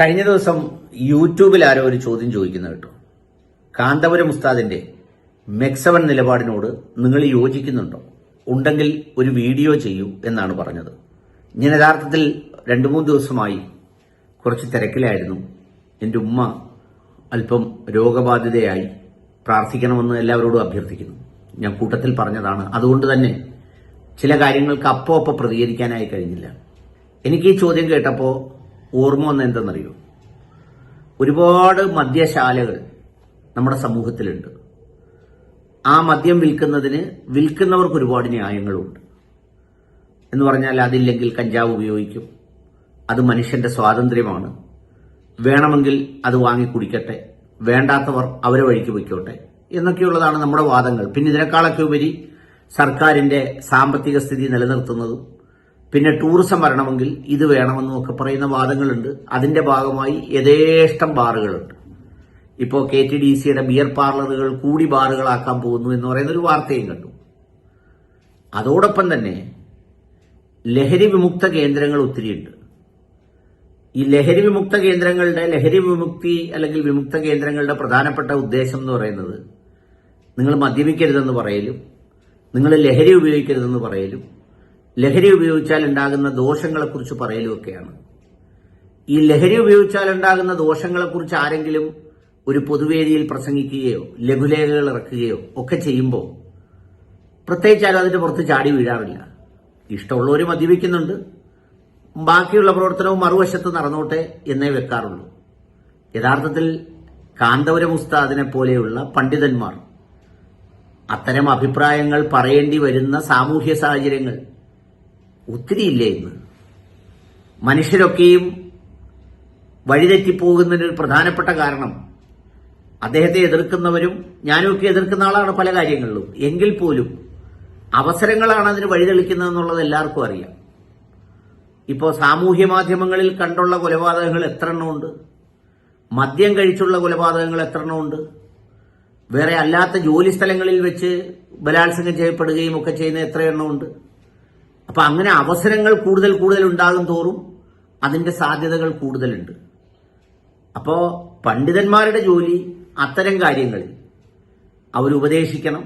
കഴിഞ്ഞ ദിവസം യൂട്യൂബിൽ ആരോ ഒരു ചോദ്യം ചോദിക്കുന്നത് കേട്ടോ. കാന്തപുരം ഉസ്താദിന്റെ മെക്സവൻ നിലപാടിനോട് നിങ്ങൾ യോജിക്കുന്നുണ്ടോ? ഉണ്ടെങ്കിൽ ഒരു വീഡിയോ ചെയ്യൂ എന്നാണ് പറഞ്ഞത്. ഞാൻ യഥാർത്ഥത്തിൽ രണ്ടു മൂന്ന് ദിവസമായി കുറച്ച് തിരക്കിലായിരുന്നു. എന്റെ ഉമ്മ അല്പം രോഗബാധിതയായി പ്രാർത്ഥിക്കണമെന്ന് എല്ലാവരോടും അഭ്യർത്ഥിക്കുന്നു. ഞാൻ കൂട്ടത്തിൽ പറഞ്ഞതാണ്. അതുകൊണ്ട് തന്നെ ചില കാര്യങ്ങൾക്ക് അപ്പോ അപ്പോൾ പ്രതികരിക്കാനായി കഴിഞ്ഞില്ല. എനിക്ക് ഈ ചോദ്യം കേട്ടപ്പോൾ ഓർമ്മ വന്ന എന്തെന്നറിയോ ഒരുപാട് മദ്യശാലകൾ നമ്മുടെ സമൂഹത്തിലുണ്ട്. ആ മദ്യം വിൽക്കുന്നതിന് വിൽക്കുന്നവർക്ക് ഒരുപാട് ന്യായങ്ങളുണ്ട്. എന്ന് പറഞ്ഞാൽ അതില്ലെങ്കിൽ കഞ്ചാവ് ഉപയോഗിക്കും. അത് മനുഷ്യന്റെ സ്വാതന്ത്ര്യമാണ്. വേണമെങ്കിൽ അത് വാങ്ങി കുടിക്കട്ടെ. വേണ്ടാത്തവർ അവരെ വഴിക്ക് പൊയ്ക്കോട്ടെ. എന്നൊക്കെയുള്ളതാണ് നമ്മുടെ വാദങ്ങൾ. പിന്നെ ഇതിനേക്കാളൊക്കെ ഉപരി സർക്കാരിന്റെ സാമ്പത്തിക സ്ഥിതി നിലനിർത്തുന്നതും പിന്നെ ടൂറിസം വരണമെങ്കിൽ ഇത് വേണമെന്നും ഒക്കെ പറയുന്ന വാദങ്ങളുണ്ട്. അതിന്റെ ഭാഗമായി യഥേഷ്ടം ബാറുകളുണ്ട്. ഇപ്പോൾ കെ ടി ഡി സിയുടെ ബിയർ പാർലറുകൾ കൂടി ബാറുകളാക്കാൻ പോകുന്നു എന്ന് പറയുന്ന ഒരു വാർത്തയും കണ്ടു. അതോടൊപ്പം തന്നെ ലഹരി വിമുക്ത കേന്ദ്രങ്ങൾ ഒത്തിരിയുണ്ട്. ഈ ലഹരി വിമുക്ത കേന്ദ്രങ്ങളുടെ ലഹരി വിമുക്തി അല്ലെങ്കിൽ വിമുക്ത കേന്ദ്രങ്ങളുടെ പ്രധാനപ്പെട്ട ഉദ്ദേശം എന്ന് പറയുന്നത് നിങ്ങൾ മദ്യപിക്കരുതെന്ന് പറയലും നിങ്ങൾ ലഹരി ഉപയോഗിക്കരുതെന്ന് പറയലും ലഹരി ഉപയോഗിച്ചാൽ ഉണ്ടാകുന്ന ദോഷങ്ങളെക്കുറിച്ച് പറയലുമൊക്കെയാണ്. ഈ ലഹരി ഉപയോഗിച്ചാൽ ഉണ്ടാകുന്ന ദോഷങ്ങളെക്കുറിച്ച് ആരെങ്കിലും ഒരു പൊതുവേദിയിൽ പ്രസംഗിക്കുകയോ ലഘുലേഖകൾ ഇറക്കുകയോ ഒക്കെ ചെയ്യുമ്പോൾ പ്രത്യേകിച്ച് ആരും അതിന്റെ പുറത്ത് ചാടി വീഴാറില്ല. ഇഷ്ടമുള്ളവർ മദ്യപിക്കുന്നുണ്ട്. ബാക്കിയുള്ള പ്രവർത്തനവും മറുവശത്ത് നടന്നോട്ടെ എന്നേ വെക്കാറുള്ളൂ. യഥാർത്ഥത്തിൽ കാന്തപുരം ഉസ്താദിനെ പോലെയുള്ള പണ്ഡിതന്മാർ അത്തരം അഭിപ്രായങ്ങൾ പറയേണ്ടി വരുന്ന സാമൂഹ്യ സാഹചര്യങ്ങൾ ഒത്തിരിയില്ലേ ഇന്ന് മനുഷ്യരൊക്കെയും വഴിതെറ്റിപ്പോകുന്നതിന് ഒരു പ്രധാനപ്പെട്ട കാരണം അദ്ദേഹത്തെ എതിർക്കുന്നവരും ഞാനുമൊക്കെ എതിർക്കുന്ന ആളാണ് പല കാര്യങ്ങളിലും. എങ്കിൽ പോലും അവസരങ്ങളാണ് അതിന് വഴിതെളിക്കുന്നത് എന്നുള്ളത് എല്ലാവർക്കും അറിയാം. ഇപ്പോൾ സാമൂഹ്യ മാധ്യമങ്ങളിൽ കണ്ടുള്ള കൊലപാതകങ്ങൾ എത്ര എണ്ണമുണ്ട് മദ്യം കഴിച്ചുള്ള കൊലപാതകങ്ങൾ എത്ര എണ്ണമുണ്ട് വേറെ അല്ലാത്ത ജോലി സ്ഥലങ്ങളിൽ വെച്ച് ബലാത്സംഗം ചെയ്യപ്പെടുകയും ഒക്കെ ചെയ്യുന്ന എത്ര എണ്ണമുണ്ട് അപ്പൊ അങ്ങനെ അവസരങ്ങൾ കൂടുതൽ കൂടുതൽ ഉണ്ടാകും തോറും അതിന്റെ സാധ്യതകൾ കൂടുതലുണ്ട്. അപ്പോൾ പണ്ഡിതന്മാരുടെ ജോലി അത്തരം കാര്യങ്ങളിൽ. അവരുപദേശിക്കണം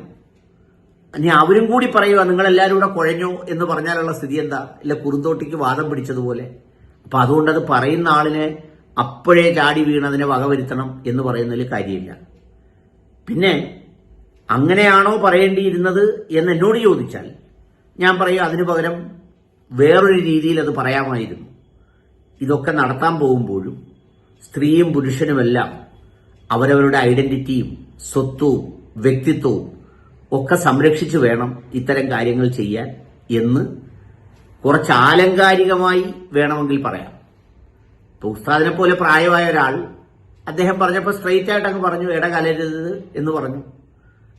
ഇനി അവരും കൂടി പറയുക നിങ്ങളെല്ലാവരും കൂടെ കുഴഞ്ഞോ എന്ന് പറഞ്ഞാലുള്ള സ്ഥിതി എന്താ? ഇല്ല കുറുന്തോട്ടിക്ക് വാദം പിടിച്ചതുപോലെ. അപ്പൊ അതുകൊണ്ട് അത് പറയുന്ന ആളിനെ അപ്പോഴേ ചാടി വീണതിനെ വകവരുത്തണം എന്ന് പറയുന്നതിൽ കാര്യമില്ല. പിന്നെ അങ്ങനെയാണോ പറയേണ്ടിയിരുന്നത് എന്ന് എന്നോട് ചോദിച്ചാൽ ഞാൻ പറയും അതിനു പകരം വേറൊരു രീതിയിൽ അത് പറയാമായിരുന്നു. ഇതൊക്കെ നടത്താൻ പോകുമ്പോഴും സ്ത്രീയും പുരുഷനുമെല്ലാം അവരവരുടെ ഐഡന്റിറ്റിയും സ്വത്വവും വ്യക്തിത്വവും ഒക്കെ സംരക്ഷിച്ചു വേണം ഇത്തരം കാര്യങ്ങൾ ചെയ്യാൻ എന്ന് കുറച്ച് ആലങ്കാരികമായി വേണമെങ്കിൽ പറയാം. ഇപ്പൊ ഉസ്താദിനെ പോലെ പ്രായമായ ഒരാൾ അദ്ദേഹം പറഞ്ഞപ്പോൾ സ്ട്രെയിറ്റ് ആയിട്ട് അങ്ങ് പറഞ്ഞു ഇടകലരുത് എന്ന് പറഞ്ഞു.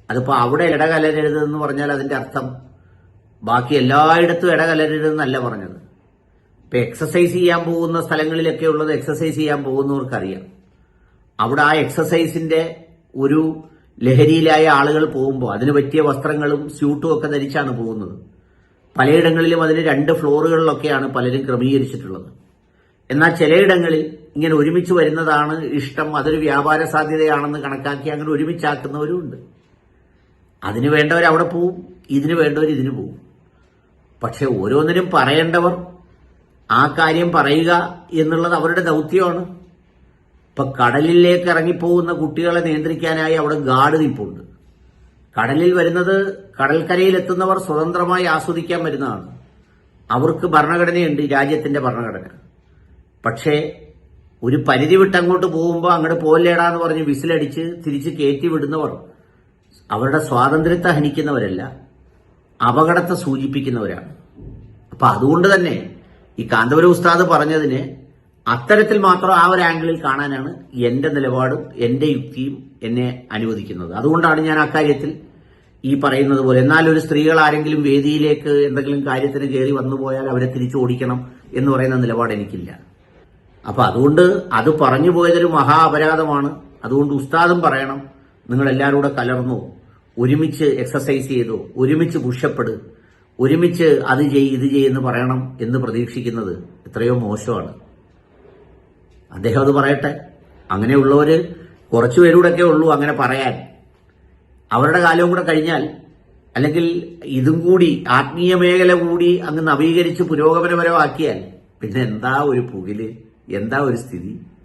അതിപ്പോ അവിടെ ഇടകലരരുത് എന്ന് പറഞ്ഞാൽ അതിന്റെ അർത്ഥം ബാക്കി എല്ലായിടത്തും ഇട കലരരുതെന്നല്ല പറഞ്ഞത്. ഇപ്പൊ എക്സസൈസ് ചെയ്യാൻ പോകുന്ന സ്ഥലങ്ങളിലൊക്കെ ഉള്ളത് എക്സസൈസ് ചെയ്യാൻ പോകുന്നവർക്കറിയാം. അവിടെ ആ എക്സസൈസിന്റെ ഒരു ലഹരിയിലായ ആളുകൾ പോകുമ്പോൾ അതിന് പറ്റിയ വസ്ത്രങ്ങളും സ്യൂട്ടും ഒക്കെ ധരിച്ചാണ് പോകുന്നത്. പലയിടങ്ങളിലും അതിന് രണ്ട് ഫ്ലോറുകളിലൊക്കെയാണ് പലരും ക്രമീകരിച്ചിട്ടുള്ളത്. എന്നാൽ ചിലയിടങ്ങളിൽ ഇങ്ങനെ ഒരുമിച്ച് വരുന്നതാണ് ഇഷ്ടം അതൊരു വ്യാപാര സാധ്യതയാണെന്ന് കണക്കാക്കി അങ്ങനെ ഒരുമിച്ചാക്കുന്നവരും ഉണ്ട്. അതിന് വേണ്ടവർ അവിടെ പോവും ഇതിന് വേണ്ടവർ ഇതിന് പോവും. പക്ഷെ ഓരോന്നിനും പറയേണ്ടവർ ആ കാര്യം പറയുക എന്നുള്ളത് അവരുടെ ദൗത്യമാണ്. ഇപ്പൊ കടലിലേക്ക് ഇറങ്ങിപ്പോകുന്ന കുട്ടികളെ നിയന്ത്രിക്കാനായി അവിടെ ഗാർഡ് നിൽപ്പുണ്ട്. കടലിൽ വരുന്നത് കടൽക്കരയിൽ എത്തുന്നവർ സ്വതന്ത്രമായി ആസ്വദിക്കാൻ വരുന്നതാണ്. അവർക്ക് ഭരണഘടനയുണ്ട് രാജ്യത്തിന്റെ ഭരണഘടന. പക്ഷേ ഒരു പരിധി വിട്ട് അങ്ങോട്ട് പോകുമ്പോൾ അങ്ങോട്ട് പോലേടാന്ന് പറഞ്ഞ് വിസിലടിച്ച് തിരിച്ച് കയറ്റി വിടുന്നവർ അവരുടെ സ്വാതന്ത്ര്യത്തെ ഹനിക്കുന്നവരല്ല. അപകടത്തെ സൂചിപ്പിക്കുന്നവരാണ്. അപ്പൊ അതുകൊണ്ട് തന്നെ ഈ കാന്തപുരം ഉസ്താദ് പറഞ്ഞതിന് അത്തരത്തിൽ മാത്രം ആ ഒരു ആംഗിളിൽ കാണാനാണ് എന്റെ നിലപാടും എന്റെ യുക്തിയും എന്നെ അനുവദിക്കുന്നത്. അതുകൊണ്ടാണ് ഞാൻ അക്കാര്യത്തിൽ ഈ പറയുന്നത് പോലെ എന്നാൽ ഒരു സ്ത്രീകൾ ആരെങ്കിലും വേദിയിലേക്ക് എന്തെങ്കിലും കാര്യത്തിന് കയറി വന്നുപോയാൽ അവരെ തിരിച്ചു ഓടിക്കണം എന്ന് പറയുന്ന നിലപാട് എനിക്കില്ല. അപ്പൊ അതുകൊണ്ട് അത് പറഞ്ഞു പോയതൊരു മഹാ അപരാധമാണ്. അതുകൊണ്ട് ഉസ്താദും പറയണം നിങ്ങൾ എല്ലാവരും കൂടെ കലർന്നു. ഒരുമിച്ച് എക്സസൈസ് ചെയ്തു ഒരുമിച്ച് പുഷപ്പെടു ഒരുമിച്ച് അത് ചെയ്യ് ഇത് ചെയ്യുമെന്ന് പറയണം എന്ന് പ്രതീക്ഷിക്കുന്നത് എത്രയോ മോശമാണ്. അദ്ദേഹം അത് പറയട്ടെ. അങ്ങനെയുള്ളവര് കുറച്ചുപേരൂടെയൊക്കെ ഉള്ളൂ അങ്ങനെ പറയാൻ. അവരുടെ കാലവും കൂടെ കഴിഞ്ഞാൽ അല്ലെങ്കിൽ ഇതും കൂടി ആത്മീയ മേഖല കൂടി അങ്ങ് നവീകരിച്ച് പുരോഗമനപരമാക്കിയാൽ പിന്നെ എന്താ ഒരു പുകിൽ? എന്താ ഒരു സ്ഥിതി?